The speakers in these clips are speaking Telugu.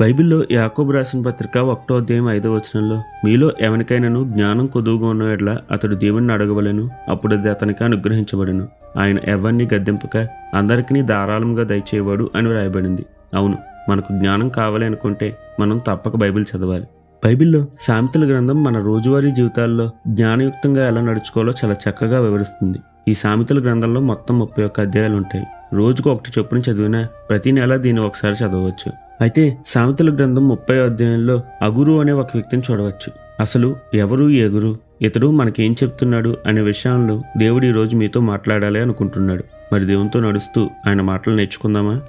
బైబిల్లో యాకోబు రాసిన పత్రిక ఒకటో అధ్యాయం ఐదో వచనంలో మీలో ఎవరికైనాను జ్ఞానం కొదువుగా ఉన్న ఎడ్ల అతడు దేవుణ్ణి అడగవలెను అప్పుడు అది అతనికి అనుగ్రహించబడను. ఆయన ఎవరిని గద్దెంపక అందరికీ ధారాళంగా దయచేవాడు అని వ్రాయబడింది. అవును మనకు జ్ఞానం కావాలి అనుకుంటే మనం తప్పక బైబిల్ చదవాలి. బైబిల్లో సామెతల గ్రంథం మన రోజువారీ జీవితాల్లో జ్ఞానయుక్తంగా ఎలా నడుచుకోవాలో చాలా చక్కగా వివరిస్తుంది. ఈ సామెతల గ్రంథంలో మొత్తం ముప్పై ఒక్క అధ్యాయాలు ఉంటాయి రోజుకు ఒకటి చొప్పున చదివినా ప్రతి నెల దీన్ని ఒకసారి చదవచ్చు అయితే సామెతల గ్రంథం ముప్పై అధ్యాయంలో అగురు అనే ఒక వ్యక్తిని చూడవచ్చు. అసలు ఎవరు ఎగురు ఇతడు మనకేం చెప్తున్నాడు అనే విషయంలో దేవుడు ఈరోజు రోజు మీతో మాట్లాడాలి అనుకుంటున్నాడు. మరి దేవునితో నడుస్తూ ఆయన మాటలు నేర్చుకుందామా?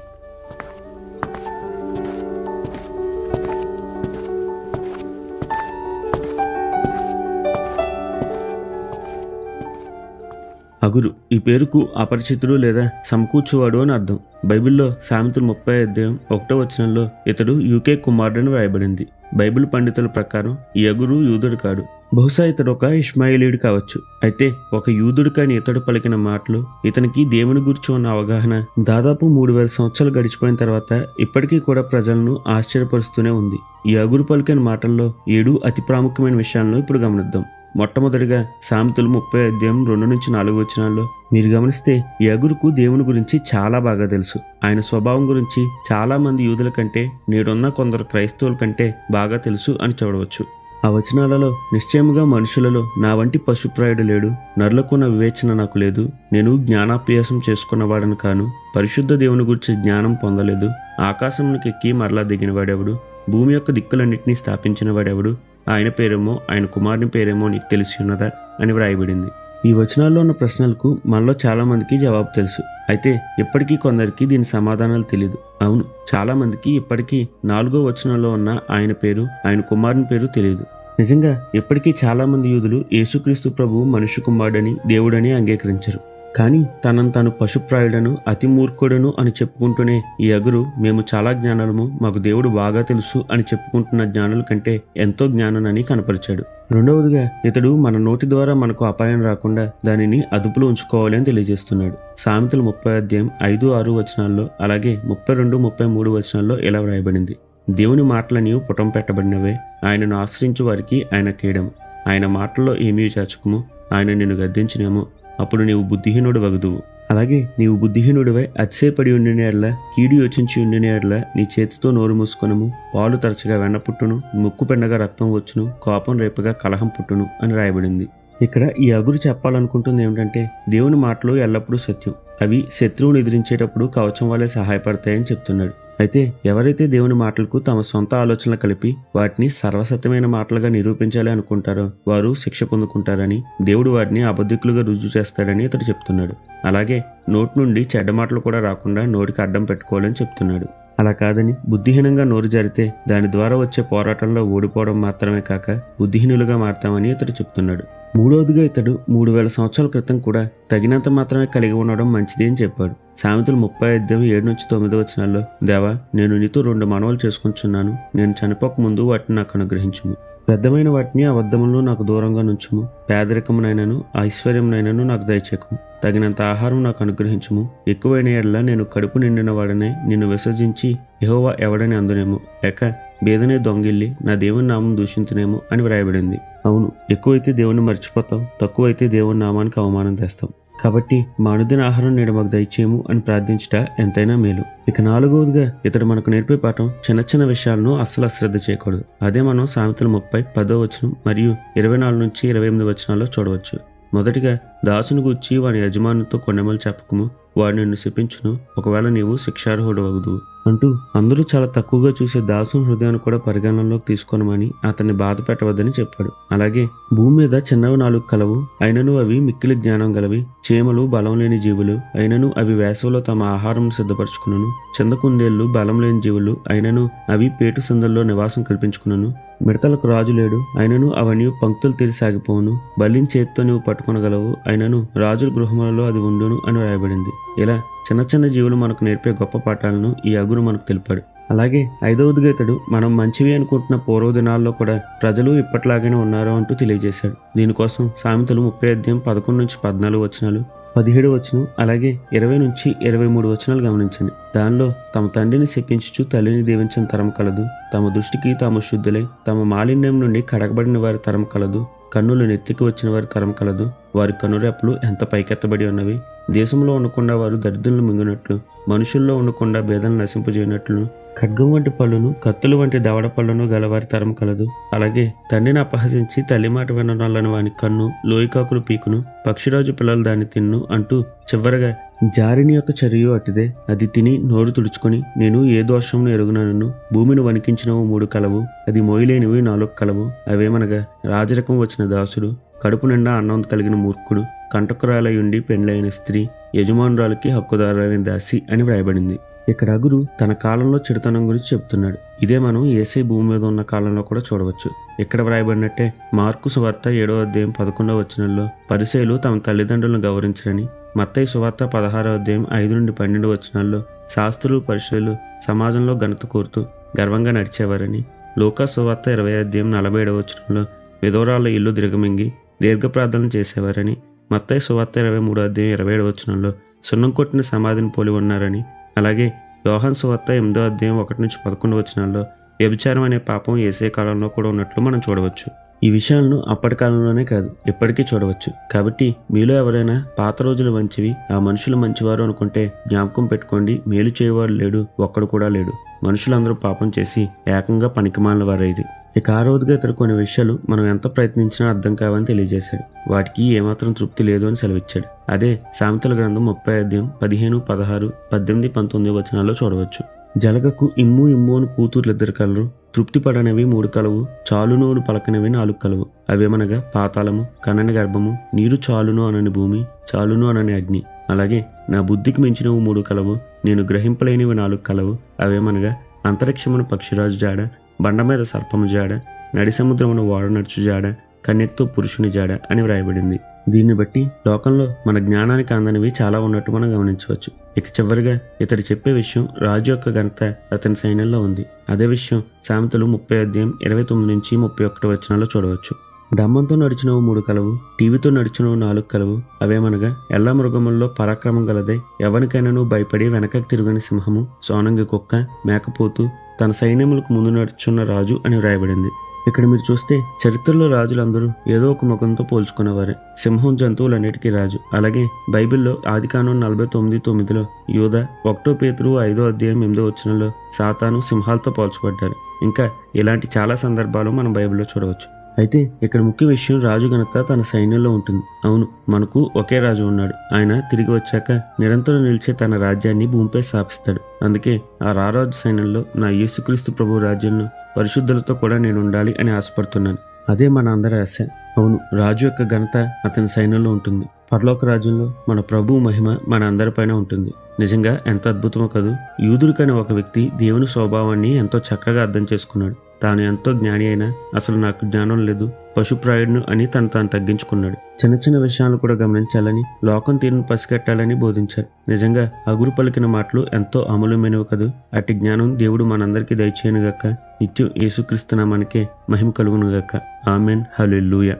అగురు. ఈ పేరుకు అపరిచితుడు లేదా సమకూర్చువాడు అని అర్థం. బైబిల్లో సామెతలు ముప్పై అధ్యాయం ఒకటో వచనంలో ఇతడు యూకే కుమారుడని వ్రాయబడింది. బైబిల్ పండితుల ప్రకారం ఈ అగురు యూదుడు కాడు. బహుశా ఇతడు ఒక ఇష్మాయిలీడు కావచ్చు. అయితే ఒక యూదుడు కాని ఇతడు పలికిన మాటలు ఇతనికి దేవుని గురించి ఉన్న అవగాహన దాదాపు మూడు వేల సంవత్సరాలు గడిచిపోయిన తర్వాత ఇప్పటికీ కూడా ప్రజలను ఆశ్చర్యపరుస్తూనే ఉంది. ఈ అగురు పలికిన మాటల్లో ఏడు అతి ప్రాముఖ్యమైన విషయాలను ఇప్పుడు గమనిద్దాం. మొట్టమొదటిగా సామెతలు ముప్పై అధ్యాయం రెండు నుంచి నాలుగు వచనాల్లో మీరు గమనిస్తే యగురుకు దేవుని గురించి చాలా బాగా తెలుసు. ఆయన స్వభావం గురించి చాలా మంది యూదుల కంటే నేడున్న కొందరు క్రైస్తవుల కంటే బాగా తెలుసు అని చూడవచ్చు. ఆ వచనాలలో నిశ్చయముగా మనుషులలో నా వంటి పశుప్రాయుడు లేడు. నరులకున్న వివేచన నాకు లేదు. నేను జ్ఞానాభ్యాసం చేసుకున్నవాడను కాను. పరిశుద్ధ దేవుని గురించి జ్ఞానం పొందలేదు. ఆకాశమునికి ఎక్కి మరలా దిగినవాడెవడు? భూమి యొక్క దిక్కులన్నింటినీ స్థాపించిన వాడెవడు ఆయన పేరేమో ఆయన కుమారుని పేరేమో నీకు తెలిసి ఉన్నదా అని వ్రాయబడింది ఈ వచనాల్లో ఉన్న ప్రశ్నలకు మనలో చాలా మందికి జవాబు తెలుసు. అయితే ఇప్పటికీ కొందరికి దీని సమాధానాలు తెలియదు అవును చాలా మందికి ఇప్పటికీ నాలుగో వచనంలో ఉన్న ఆయన పేరు ఆయన కుమారుని పేరు తెలియదు నిజంగా ఇప్పటికీ చాలా మంది యూదులు యేసుక్రీస్తు ప్రభు మనుష్య కుమారుడని దేవుడని అంగీకరించరు. కానీ తనను తాను పశుప్రాయుడను అతి మూర్ఖుడను అని చెప్పుకుంటూనే ఈ అగురు మేము చాలా జ్ఞానము మాకు దేవుడు బాగా తెలుసు అని చెప్పుకుంటున్న జ్ఞానుల కంటే ఎంతో జ్ఞాననని కనపరిచాడు. రెండవదిగా ఇతడు మన నోటి ద్వారా మనకు అపాయం రాకుండా దానిని అదుపులో ఉంచుకోవాలని తెలియజేస్తున్నాడు. సామెతలు ముప్పై అధ్యాయం ఐదు ఆరు వచనాల్లో అలాగే ముప్పై రెండు ముప్పై మూడు వచనాల్లో ఇలా వ్రాయబడింది. దేవుని మాటలని పుటం పెట్టబడినవే ఆయనను ఆశ్రయించు వారికి ఆయన కీడము. ఆయన మాటల్లో ఏమీ చేర్చుకుము ఆయన నిన్ను గద్దించినేమో. అప్పుడు నీవు బుద్ధిహీనుడు వగదువు అలాగే నీవు బుద్ధిహీనుడివై అతిశయపడి ఉండిన ఎడల కీడు యోచించి ఉండిన ఎడల నీ చేతితో నోరు మూసుకొనము పాలు తరచుగా వెన్న పుట్టును ముక్కు పెండగా రక్తం వచ్చును కోపం రేపుగా కలహం పుట్టును అని రాయబడింది. ఇక్కడ ఈ అగురు చెప్పాలనుకుంటుంది ఏమిటంటే దేవుని మాటలు ఎల్లప్పుడూ సత్యం. అవి శత్రువుని ఎదిరించేటప్పుడు కవచం వల్లే సహాయపడతాయని చెప్తున్నాడు. అయితే ఎవరైతే దేవుని మాటలకు తమ సొంత ఆలోచనలు కలిపి వాటిని సర్వసత్యమైన మాటలుగా నిరూపించాలి అనుకుంటారో వారు శిక్ష పొందుకుంటారని దేవుడు వారిని అబద్ధికులుగా రుజువు చేస్తాడని ఇతడు చెప్తున్నాడు. అలాగే నోటి నుండి చెడ్డ మాటలు కూడా రాకుండా నోటికి అడ్డం పెట్టుకోవాలని చెప్తున్నాడు. అలా కాదని బుద్ధిహీనంగా నోరు జారితే దాని ద్వారా వచ్చే పోరాటంలో ఓడిపోవడం మాత్రమే కాక బుద్ధిహీనులుగా మారతామని ఇతడు చెప్తున్నాడు. మూడవదిగా ఇతడు మూడు వేల సంవత్సరాల క్రితం కూడా తగినంత మాత్రమే కలిగి ఉండడం మంచిది అని చెప్పాడు. సామెతలు ముప్పై అధ్యాయం ఏడు నుంచి తొమ్మిది వచనాల్లో దేవా నేను నీతో రెండు మనవలు చేసుకుంటున్నాను నేను చనిపోక ముందు వాటిని నాకు అనుగ్రహించుము. వ్యర్థమైన వాటిని అబద్ధములను నాకు దూరంగా నుంచుము. పేదరికమునైనను ఐశ్వర్యమునైనను నాకు దయచేకము తగినంత ఆహారం నాకు అనుగ్రహించుము. ఎక్కువైన ఎడల నేను కడుపు నిండిన వాడనే నిన్ను విసర్జించి ఎహోవా ఎవడని అందునేమో. లేక బేదనే దొంగిల్లి నా దేవుని నామం దూషించనేమో అని వ్రాయబడింది. అవును ఎక్కువైతే దేవుని మర్చిపోతాం తక్కువైతే దేవుని నామానికి అవమానం తెస్తాం. కాబట్టి మా అనుదిన ఆహారం నేడు మాకు దయచేయము అని ప్రార్థించుట ఎంతైనా మేలు. ఇక నాలుగవదిగా ఇతడు మనకు నేర్పే పాఠం చిన్న చిన్న విషయాలను అస్సలు అశ్రద్ధ చేయకూడదు. అదే మనం సామెతలు ముప్పై పదో వచనం మరియు ఇరవై నాలుగు నుంచి ఇరవై ఎనిమిది వచనాల్లో చూడవచ్చు. మొదటిగా దాసుని గుచ్చి వాని యజమానుతో కొన్నెమలు చెప్పకము వాడు నిన్ను శపించును ఒకవేళ నీవు శిక్షార్హుడవదు అంటూ అందరూ చాలా తక్కువగా చూసే దాసుని హృదయాన్ని కూడా పరిగణనలోకి తీసుకోనమని అతన్ని బాధ పెట్టవద్దని చెప్పాడు. అలాగే భూమి మీద చిన్నవి నాలుగు కలవు అయినను అవి మిక్కిలి జ్ఞానం గలవి చీమలు బలం లేని జీవులు అయినను అవి వేసవిలో తమ ఆహారం సిద్ధపరచుకును చందకుందేళ్ళు బలం లేని జీవులు అయినను అవి పేటు సందల్లో నివాసం కల్పించుకున్నాను మిడతలకు రాజు లేడు అయినను అవన్నీ పంక్తులు తీరి సాగిపోవును బలిని చేత్తో నువ్వు పట్టుకొనగలవు అయినను రాజుల గృహములలో అది ఉండును అని వ్రాయబడింది. ఇలా చిన్న చిన్న జీవులు మనకు నేర్పే గొప్ప పాఠాలను ఈ అగురు మనకు తెలిపాడు. అలాగే ఐదవదిగా ఇతడు మనం మంచివి అనుకుంటున్న పూర్వ దినాల్లో కూడా ప్రజలు ఇప్పట్లాగానే ఉన్నారు? అంటూ తెలియజేశాడు. దీనికోసం సామెతలు ముప్పై అధ్యాయం పదకొండు నుంచి పద్నాలుగు వచనాలు పదిహేడు వచనం అలాగే ఇరవై నుంచి ఇరవై మూడు వచనాలు గమనించండి. దానిలో తమ తండ్రిని శపించుచు తల్లిని దీవించిన తరం కలదు. తమ దృష్టికి తాము శుద్ధులై తమ మాలిన్యం నుండి కడగబడిన వారి తరం కలదు. కన్నులు నెత్తికి వచ్చిన వారి తరం కలదు. వారి కనురెప్పలు ఎంత పైకెత్తబడి ఉన్నవి? దేశంలో ఉండకుండా వారు దరిద్రులను మింగినట్లు మనుషుల్లో ఉండకుండా భేదం నశింపజేయనట్లు ఖడ్గం వంటి పళ్ళును కత్తులు వంటి దవడ పళ్ళను గలవారి తరం కలదు. అలాగే తండ్రిని అపహసించి తల్లి మాట వినడాలను వాని కన్ను లోయకాకులు పీకును పక్షిరాజు పిల్లలు దాన్ని తిన్ను అంటూ చివరగా జారిని యొక్క చర్య అట్టిదే. అది తిని నోరు తుడుచుకొని నేను ఏ దోషమును ఎరుగునను భూమిని వణికించినవు మూడు కలవు అది మోయలేనివి నాలుగు కలవు. అవేమనగా రాజరకం వచ్చిన దాసుడు కడుపు నిండా అన్నం కలిగిన మూర్ఖుడు కంటకురాలయుండి పెండ్లైన స్త్రీ యజమానురాలకి హక్కుదారులైన దాసి అని వ్రాయబడింది. ఇక్కడ అగురు తన కాలంలో చెడుతనం గురించి చెప్తున్నాడు. ఇదే మనం ఏసై భూమి మీద ఉన్న కాలంలో కూడా చూడవచ్చు. ఇక్కడ వ్రాయబడినట్టే మార్కు సువార్త ఏడో అధ్యాయం పదకొండవ వచనంలో పరిసేలు తమ తల్లిదండ్రులను గౌరవించరని మత్తయి సువార్త పదహారో అధ్యాయం ఐదు నుండి పన్నెండు వచనాల్లో శాస్త్రులు పరిశీలు సమాజంలో ఘనత కోరుతూ గర్వంగా నడిచేవారని లోకా సువార్త ఇరవై అధ్యాయం నలభై ఏడవ వచనంలో విధవరాల ఇల్లు దిరగమింగి దీర్ఘ ప్రార్థన చేసేవారని మత్తయ్య సువార్త ఇరవై మూడో అధ్యాయం ఇరవై ఏడు వచనంలో సున్నం కొట్టిన సమాధిని పోలి ఉన్నారని అలాగే యోహన్ సువార్త ఎనిమిదో అధ్యాయం ఒకటి నుంచి పదకొండు వచనాల్లో వ్యభిచారం అనే పాపం ఏసే కాలంలో కూడా ఉన్నట్లు మనం చూడవచ్చు. ఈ విషయాలను అప్పటి కాలంలోనే కాదు ఇప్పటికీ చూడవచ్చు. కాబట్టి మీలో ఎవరైనా పాత రోజులు మంచివి ఆ మనుషులు మంచివారు అనుకుంటే జ్ఞాపకం పెట్టుకోండి మేలు చేయవాడు లేడు ఒక్కడు కూడా లేడు. మనుషులందరూ పాపం చేసి ఏకంగా పనికిమాలిన వారైది. ఇక ఆ రోజుగా ఇతర కొన్ని విషయాలు మనం ఎంత ప్రయత్నించినా అర్థం కావని తెలియజేశాడు. వాటికి ఏమాత్రం తృప్తి లేదు అని సెలవిచ్చాడు. అదే సామెతల గ్రంథం ముప్పై అధ్యాయం పదిహేను పదహారు పద్దెనిమిది పంతొమ్మిది వచనాల్లో చూడవచ్చు. జలగకు ఇమ్ము ఇమ్ము అని కూతుర్లిద్దరు కలరు తృప్తి పడనవి మూడు కలవు చాలును పలకనవి నాలుగు కలవు. అవేమనగా పాతాళము కనని గర్భము నీరు చాలును అనని భూమి చాలును అనని అగ్ని. అలాగే నా బుద్ధికి మించినవి మూడు కలవు నేను గ్రహింపలేనివి నాలుగు కలవు. అవేమనగా అంతరిక్షమును పక్షిరాజు జాడ బండ మీద సర్పము జాడ నడి సముద్రమును వాడ నడుచు జాడ కన్నెత్తో పురుషుని జాడ అని వ్రాయబడింది. దీన్ని బట్టి లోకంలో మన జ్ఞానానికి అందనివి చాలా ఉన్నట్టు మనం గమనించవచ్చు. ఇక చివరిగా ఇతడు చెప్పే విషయం రాజు యొక్క ఘనత అతని సైన్యంలో ఉంది. అదే విషయం సామెతలు ముప్పై అధ్యాయం ఇరవై తొమ్మిది నుంచి ముప్పై ఒకటి వచనాల్లో చూడవచ్చు. బ్రహ్మంతో నడిచినవు మూడు కలవు టీవీతో నడిచినవు నాలుగు కలవు. అవేమనగా ఎల్ల మృగముల్లో పరాక్రమం గలదే ఎవరికైనాను భయపడి వెనకకు తిరుగని సింహము సోనంగి కుక్క మేకపోతు తన సైన్యములకు ముందు నడుచున్న రాజు అని వ్రాయబడింది. ఇక్కడ మీరు చూస్తే చరిత్రలో రాజులందరూ ఏదో ఒక ముఖంతో పోల్చుకునేవారే సింహం జంతువులన్నిటికీ రాజు. అలాగే బైబిల్లో ఆదికాండం నలభై తొమ్మిది తొమ్మిదిలో యోధ ఒకటో పేతురు ఐదో అధ్యాయం ఎనిమిదో వచ్చినలో సాతాను సింహాలతో పోల్చబడ్డారు. ఇంకా ఇలాంటి చాలా సందర్భాలు మనం బైబిల్లో చూడవచ్చు. అయితే ఇక్కడ ముఖ్య విషయం రాజు ఘనత తన సైన్యంలో ఉంటుంది. అవును మనకు ఒకే రాజు ఉన్నాడు. ఆయన తిరిగి వచ్చాక నిరంతరం నిలిచే తన రాజ్యాన్ని భూమిపై స్థాపిస్తాడు. అందుకే ఆ రారాజు సైన్యంలో నా యేసుక్రీస్తు ప్రభు రాజ్యంలో పరిశుద్ధులతో కూడా నేను ఉండాలి అని ఆశపడుతున్నాను. అదే మన అందరి ఆశ. అవును రాజు యొక్క ఘనత అతని సైన్యంలో ఉంటుంది. పరలోక రాజ్యంలో మన ప్రభు మహిమ మన అందరిపైన ఉంటుంది. నిజంగా ఎంత అద్భుతమో కదూ. యూదుడికని ఒక వ్యక్తి దేవుని స్వభావాన్ని ఎంతో చక్కగా అర్థం చేసుకున్నాడు. తాను ఎంతో జ్ఞాని అయినా అసలు నాకు జ్ఞానం లేదు. పశుప్రాయుడును అని తను తాను తగ్గించుకున్నాడు. చిన్న చిన్న విషయాలు కూడా గమనించాలని లోకం తీరును పసిగట్టాలని బోధించారు నిజంగా అగురు పలికిన మాటలు ఎంతో అమూల్యమైనవి కదూ. అట్టి జ్ఞానం దేవుడు మనందరికీ దయచేయనుగాక. నిత్యం యేసుక్రీస్తునామానికే మహిమ కలుగునుగాక. ఆమెన్. హల్లెలూయా.